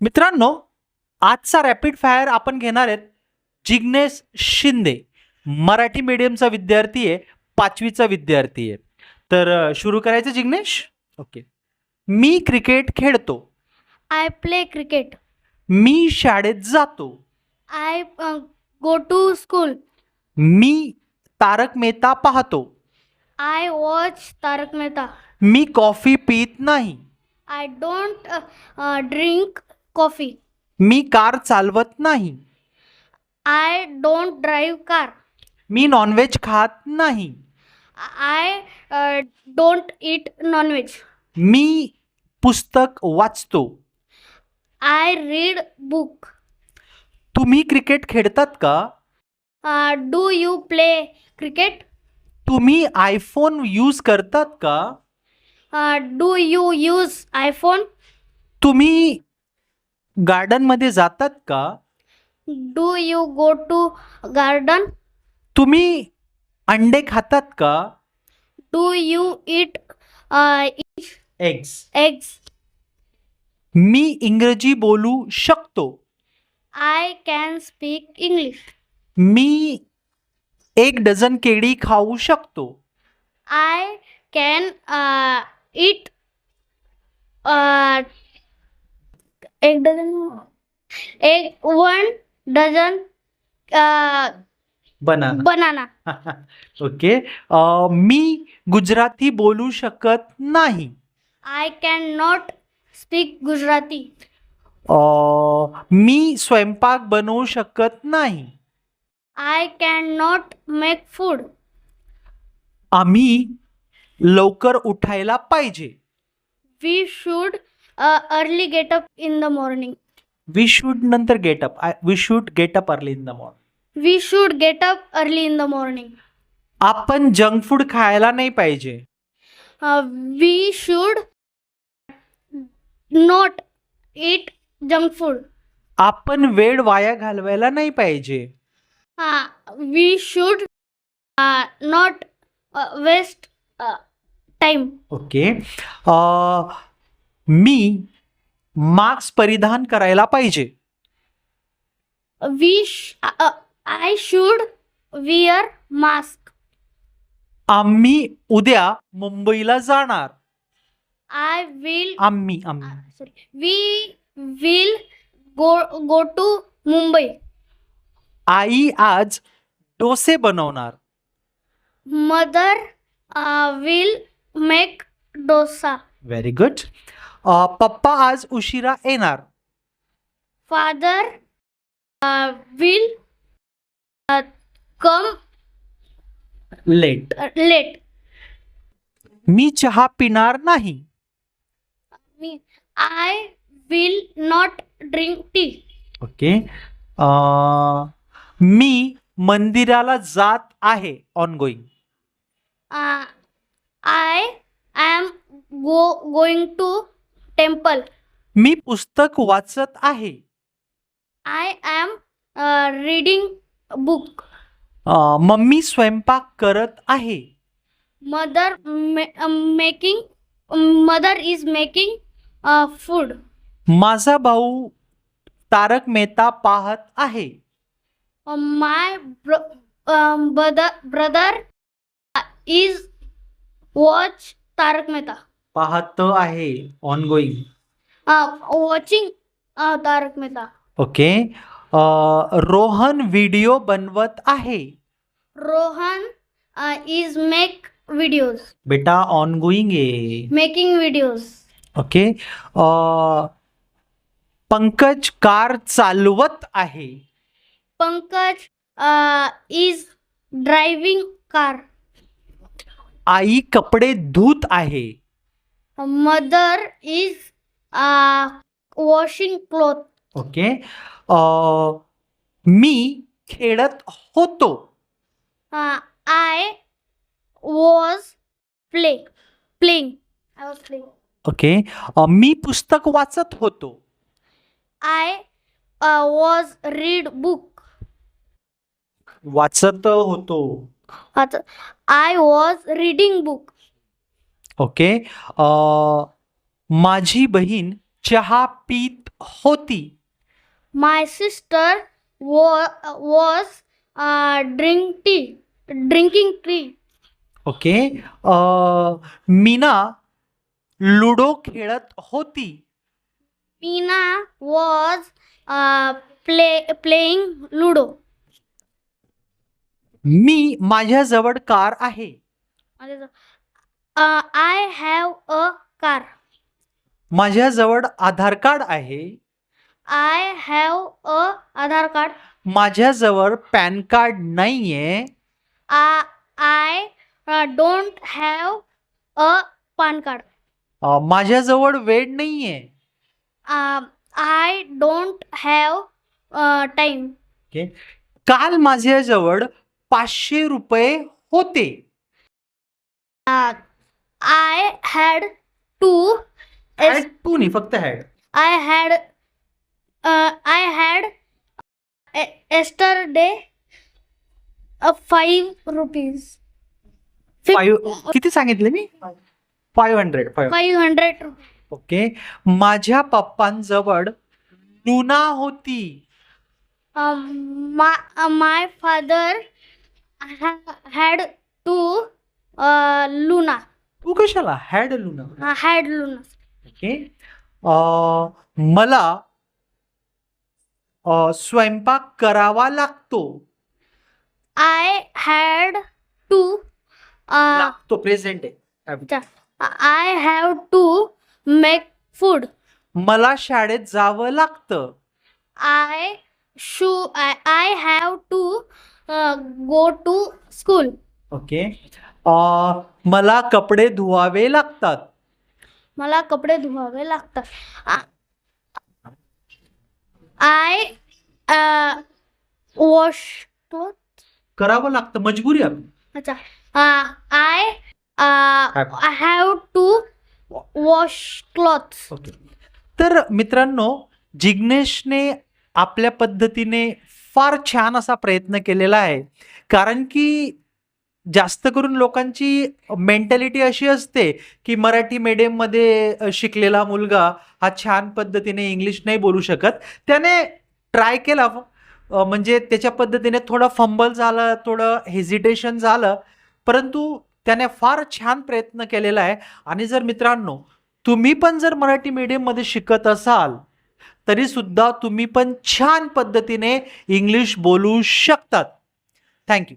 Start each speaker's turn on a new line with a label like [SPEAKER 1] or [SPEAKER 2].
[SPEAKER 1] मित्रांनो आजचा rapid fire आपण घेणार आहेत जिग्नेश शिंदे. मराठी मीडियमचा विद्यार्थी आहे पाचवीचा विद्यार्थी आहे. तर सुरू करायचं जिग्नेश? ओके. मी क्रिकेट खेळतो.
[SPEAKER 2] I play cricket.
[SPEAKER 1] मी शाळेत जातो.
[SPEAKER 2] I uh, go to school.
[SPEAKER 1] मी तारक मेहता पाहतो.
[SPEAKER 2] I watch Tarak Mehta.
[SPEAKER 1] मी कॉफी पित नाही.
[SPEAKER 2] I don't uh, coffee.
[SPEAKER 1] Me car चालवत नाही.
[SPEAKER 2] आय डोंट ड्राईव्ह कार
[SPEAKER 1] मी नॉनव्हेज खात नाही.
[SPEAKER 2] आय डोंट इट नॉनव्हेज
[SPEAKER 1] मी पुस्तक वाचतो.
[SPEAKER 2] आय रीड बुक
[SPEAKER 1] तुम्ही क्रिकेट खेळतात का?
[SPEAKER 2] डू यू प्ले क्रिकेट
[SPEAKER 1] तुम्ही आयफोन यूज करतात का?
[SPEAKER 2] डू यू यूज आयफोन
[SPEAKER 1] तुम्ही गार्डनमध्ये जातात का?
[SPEAKER 2] Do you go to garden
[SPEAKER 1] तुम्ही अंडे खातात का?
[SPEAKER 2] Do you eat
[SPEAKER 1] eggs
[SPEAKER 2] eggs
[SPEAKER 1] मी इंग्रजी बोलू शकतो.
[SPEAKER 2] आय कॅन स्पीक इंग्लिश
[SPEAKER 1] मी एक डझन केळी खाऊ शकतो.
[SPEAKER 2] आय कॅन इट एक डझन एक one dozen
[SPEAKER 1] banana
[SPEAKER 2] banana
[SPEAKER 1] okay मी गुजराती बोलू शकत नाही.
[SPEAKER 2] I can not speak
[SPEAKER 1] Gujarati uh, मी स्वयंपाक बनवू शकत नाही.
[SPEAKER 2] I can not make food
[SPEAKER 1] आम्ही लवकर उठायला पाहिजे.
[SPEAKER 2] We should early get up in the morning
[SPEAKER 1] we should नंतर get up we should get up early in the morning
[SPEAKER 2] we should get up early in the morning
[SPEAKER 1] आपण junk food खायला नाही पाहिजे.
[SPEAKER 2] We should not eat junk food
[SPEAKER 1] आपण वेळ वाया घालवायला नाही पाहिजे.
[SPEAKER 2] We should not waste time
[SPEAKER 1] okay me mask परिधान करायला पाहिजे.
[SPEAKER 2] आय शुड वीअर मास्क
[SPEAKER 1] आम्ही उद्या मुंबईला जाणार.
[SPEAKER 2] आय विल
[SPEAKER 1] आम्ही
[SPEAKER 2] we will go go to Mumbai
[SPEAKER 1] आई आज डोसे बनवणार.
[SPEAKER 2] Mother will make dosa.
[SPEAKER 1] Very good पप्पा आज उशिरा येणार.
[SPEAKER 2] Father will come
[SPEAKER 1] late
[SPEAKER 2] late
[SPEAKER 1] मी चहा पिणार नाही.
[SPEAKER 2] मी I will not drink tea
[SPEAKER 1] okay. मी मंदिराला जात आहे on going
[SPEAKER 2] I I am go going to temple.
[SPEAKER 1] मी पुस्तक वाचत आहे.
[SPEAKER 2] आय एम रीडिंग
[SPEAKER 1] बुक मम्मी स्वयंपाक करत आहे.
[SPEAKER 2] Mother making mother is making food
[SPEAKER 1] माझा भाऊ तारक मेहता पाहत आहे.
[SPEAKER 2] My brother is watch Tarak Mehta.
[SPEAKER 1] पाहत आहे on going
[SPEAKER 2] watching Tarak Mehta.
[SPEAKER 1] Okay. Rohan video बनवत आहे.
[SPEAKER 2] रोहन इज मेक व्हिडिओज
[SPEAKER 1] बेटा on going
[SPEAKER 2] making videos
[SPEAKER 1] okay. Pankaj car चालवत आहे.
[SPEAKER 2] पंकज इज ड्रायव्हिंग कार
[SPEAKER 1] आई कपडे धूत आहे.
[SPEAKER 2] Mother is uh, washing cloth.
[SPEAKER 1] Okay मी खेळत होतो
[SPEAKER 2] Uh, I was play playing. I was playing.
[SPEAKER 1] Okay मी पुस्तक वाचत होतो
[SPEAKER 2] I uh, was read book.
[SPEAKER 1] वाचत होतो
[SPEAKER 2] I was reading book.
[SPEAKER 1] Okay? माझी बहीण चहा पीत होती.
[SPEAKER 2] My sister was drink tea drinking tea
[SPEAKER 1] okay? Meena ludo खेळत होती.
[SPEAKER 2] Meena was play playing ludo
[SPEAKER 1] मी माझ्याजवळ कार आहे.
[SPEAKER 2] आय हॅव अ कार
[SPEAKER 1] माझ्याजवळ आधार कार्ड आहे.
[SPEAKER 2] I have a Aadhaar card.
[SPEAKER 1] माझ्याजवळ पॅन कार्ड
[SPEAKER 2] नाही आहे I don't have a PAN
[SPEAKER 1] card. माझ्याजवळ वेळ
[SPEAKER 2] नाही आहे आय डोंट हॅव टाईम
[SPEAKER 1] काल माझ्याजवळ पाचशे रुपये होते.
[SPEAKER 2] आय हॅड
[SPEAKER 1] टू टू नाही फक्त had
[SPEAKER 2] I had I had yesterday five rupees
[SPEAKER 1] five किती सांगितले मी? Five hundred five
[SPEAKER 2] hundred
[SPEAKER 1] okay माझ्या पप्पांजवळ लुना होती.
[SPEAKER 2] माय फादर हॅड
[SPEAKER 1] टू कशाला? Had Luna
[SPEAKER 2] had Luna
[SPEAKER 1] okay मला स्वयंपाक करावा लागतो.
[SPEAKER 2] आय हॅड टू
[SPEAKER 1] तो प्रेझेंट आहे.
[SPEAKER 2] I have to make food
[SPEAKER 1] मला शाळेत जावं लागतं.
[SPEAKER 2] I should I have to go to school
[SPEAKER 1] okay अ, मला कपडे धुवावे लागतात.
[SPEAKER 2] मला कपडे धुवावे लागतात. आय वॉश
[SPEAKER 1] करावं लागतं मजबुरी आहे.
[SPEAKER 2] अच्छा. I I have to wash clothes
[SPEAKER 1] okay. तर मित्रांनो जिग्नेशने आपल्या पद्धतीने फार छान असा प्रयत्न केलेला आहे. कारण की जास्त करून लोकांची मेंटॅलिटी अशी असते की मराठी मीडियममध्ये शिकलेला मुलगा हा छान पद्धतीने इंग्लिश नाही बोलू शकत. त्याने ट्राय केला. म्हणजे त्याच्या पद्धतीने थोडं फंबल झालं थोडं हेजिटेशन झालं. परंतु त्याने फार छान प्रयत्न केलेला आहे. आणि जर मित्रांनो तुम्ही पण जर मराठी मीडियममध्ये शिकत असाल तरी सुद्धा तुम्ही पण छान पद्धतीने इंग्लिश बोलू शकतात. थँक्यू